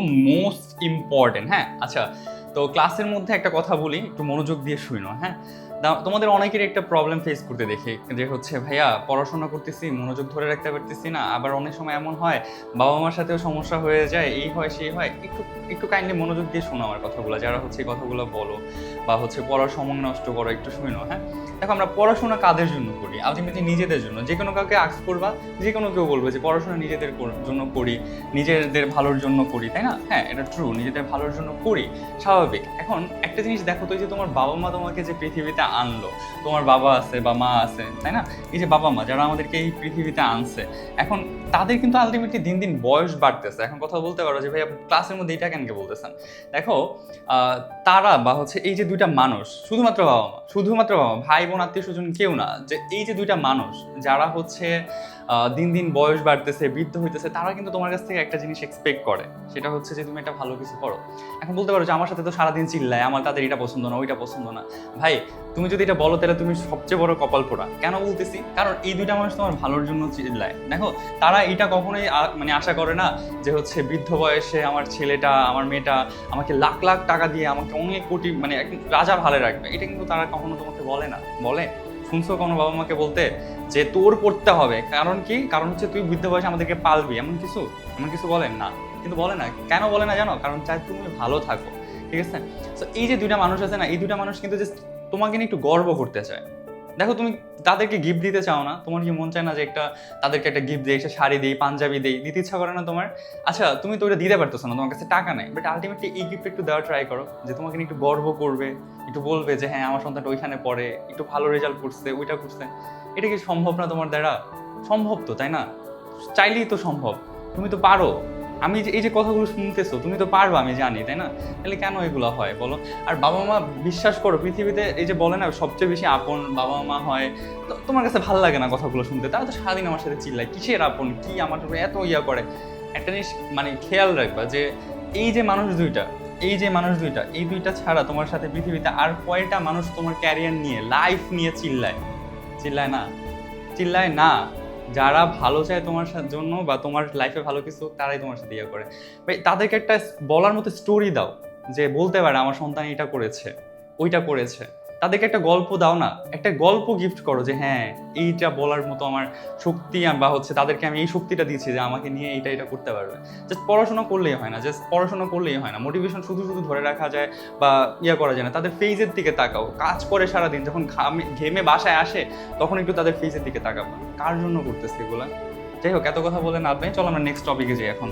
Most important হ্যাঁ? আচ্ছা তো ক্লাসের মধ্যে একটা কথা বলি, একটু মনোযোগ দিয়ে শুনো হ্যাঁ? তোমাদের অনেকের একটা প্রবলেম ফেস করতে দেখি, যে হচ্ছে, ভাইয়া, পড়াশোনা করতেছি, মনোযোগ ধরে রাখতে পারতেছি না। আবার অনেক সময় এমন হয়, বাবা মার সাথেও সমস্যা হয়ে যায়, এই হয়, সেই হয়। একটু একটু কাইন্ডলি মনোযোগ দিয়ে শোনো আমার কথাগুলো, যারা হচ্ছে এই কথাগুলো বলো, বা হচ্ছে পড়ার সময় নষ্ট করো, একটু শুনো হ্যাঁ? দেখো, আমরা পড়াশোনা কাদের জন্য করি? আলটিমেটলি নিজেদের জন্য। যে কোনো কাউকে আক্স করবা, যে কোনো কেউ বলবে যে, পড়াশোনা নিজেদের জন্য করি, নিজেদের ভালোর জন্য করি। তাই না? হ্যাঁ এটা ট্রু নিজেদের ভালোর জন্য করি। এখন একটা জিনিস দেখো তো যে তোমার বাবা মা তোমাকে যে পৃথিবীতে আনলো, তোমার বাবা আছে বা মা আছে, তাই না? এই যে বাবা মা যারা আমাদেরকে এই পৃথিবীতে আনছে, এখন তাদের কিন্তু আলটিমেটলি দিন দিন বয়স বাড়তেছে। এখন কথা বলতে পারো যে ভাই ক্লাসের মধ্যে এটা কেন বলতেছেন? দেখো তারা বা হচ্ছে এই যে দুইটা মানুষ, শুধুমাত্র বাবা মা, শুধুমাত্র বাবা ভাই বোন আত্মীয় স্বজন কেউ না, যে এই যে দুইটা মানুষ, যারা হচ্ছে দিন দিন বয়স বাড়তেছে, বৃদ্ধ হইতেছে, তারা কিন্তু তোমার কাছ থেকে একটা জিনিস এক্সপেক্ট করে। সেটা হচ্ছে যে, তুমি একটা ভালো কিছু করো। এখন বলতে পারো যে, আমার সাথে তো সারাদিন চিল্লায়, আমার তাদের এটা পছন্দ না, ওইটা পছন্দ না। ভাই, তুমি যদি এটা বলো, তাহলে তুমি সবচেয়ে বড় কপাল পোড়া। কেন বলতেছি? কারণ এই দুইটা মানুষ তোমার ভালোর জন্য চিল্লায়। দেখো, তারা এটা কখনোই মানে আশা করে না যে, হচ্ছে বৃদ্ধ বয়সে আমার ছেলেটা, আমার মেয়েটা আমাকে লাখ লাখ টাকা দিয়ে আমাকে অনেক কোটি মানে রাজা ভালো রাখবে। এটা কিন্তু তারা কখনো তোমাকে বলে না। বলে? শুনছো কোনো বাবা মাকে বলতে? যে তোর করতে হবে। কারণ কি? কারণ হচ্ছে তুই বৃদ্ধ বয়সে আমাদেরকে পালবি, এমন কিছু? এমন কিছু বলেন না। কিন্তু বলে না। কেন বলে না জানো? কারণ চাই তুমি ভালো থাকো। ঠিক আছে? এই যে দুইটা মানুষ আছে না, এই দুইটা মানুষ কিন্তু জাস্ট তোমাকে নিয়ে একটু গর্ব করতে চায়। দেখো তুমি তাদেরকে গিফট দিতে চাও না, তোমার কি মন চায় না যে একটা তাদেরকে একটা গিফট দিই, একটা শাড়ি দিই, পাঞ্জাবি দিই? দিতে ইচ্ছা করে না তোমার? আচ্ছা তুমি তো ওটা দিতে পারতেছো না, তোমার কাছে টাকা নেই। বাট আলটিমেটলি এই গিফট একটু দেওয়ার ট্রাই করো, যে তোমাকে একটু গর্ব করবে, একটু বলবে যে হ্যাঁ আমার সন্তানটা ওইখানে পড়ে, একটু ভালো রেজাল্ট করছে, ওইটা করছে। এটা কি সম্ভব না তোমার দ্বারা? সম্ভব তো, তাই না? চাইলেই তো সম্ভব। তুমি তো পারো। আমি যে এই যে কথাগুলো শুনতেছো, তুমি তো পারবে, আমি জানি, তাই না? তাহলে কেন এগুলো হয়, বলো? আর বাবা মা বিশ্বাস করো, পৃথিবীতে এই যে বলে না, সবচেয়ে বেশি আপন বাবা মা হয়, তো তোমার কাছে ভালো লাগে না কথাগুলো শুনতে? তারা তো সারাদিন আমার সাথে চিল্লায়, কিসের আপন? কি আমার এত ইয়া করে? একটা জিনিস মানে খেয়াল রাখবা যে, এই যে মানুষ দুইটা, এই যে মানুষ দুইটা, এই দুইটা ছাড়া তোমার সাথে পৃথিবীতে আর কয়টা মানুষ তোমার ক্যারিয়ার নিয়ে লাইফ নিয়ে চিল্লায়? চিল্লায় না? চিল্লায় না? যারা ভালো চায় তোমার জন্য বা তোমার লাইফে ভালো কিছু তারাই তোমার সাথে ইয়ে করে। ভাই, তাদেরকে একটা বলার মতো স্টোরি দাও যে বলতে পারে, আমার সন্তান এটা করেছে, ওইটা করেছে। তাদেরকে একটা গল্প দাও না। একটা গল্প গিফট করো যে হ্যাঁ এইটা বলার মতো আমার শক্তি বা হচ্ছে, তাদেরকে আমি এই শক্তিটা দিচ্ছি যে, আমাকে নিয়ে এইটা এটা করতে পারবে। জাস্ট পড়াশোনা করলেই হয় না জাস্ট পড়াশোনা করলেই হয় না। মোটিভেশন শুধু শুধু ধরে রাখা যায় বা ইয়ে করা যায় না। তাদের ফেজের দিকে তাকাও। কাজ করে সারাদিন, যখন ঘামে, ঘেমে বাসায় আসে, তখন একটু তাদের ফেজের দিকে তাকাবো কার জন্য করতেছে এগুলা? যাই হোক, এত কথা বলে না আপনি চলো আমরা নেক্সট টপিকে যাই এখন।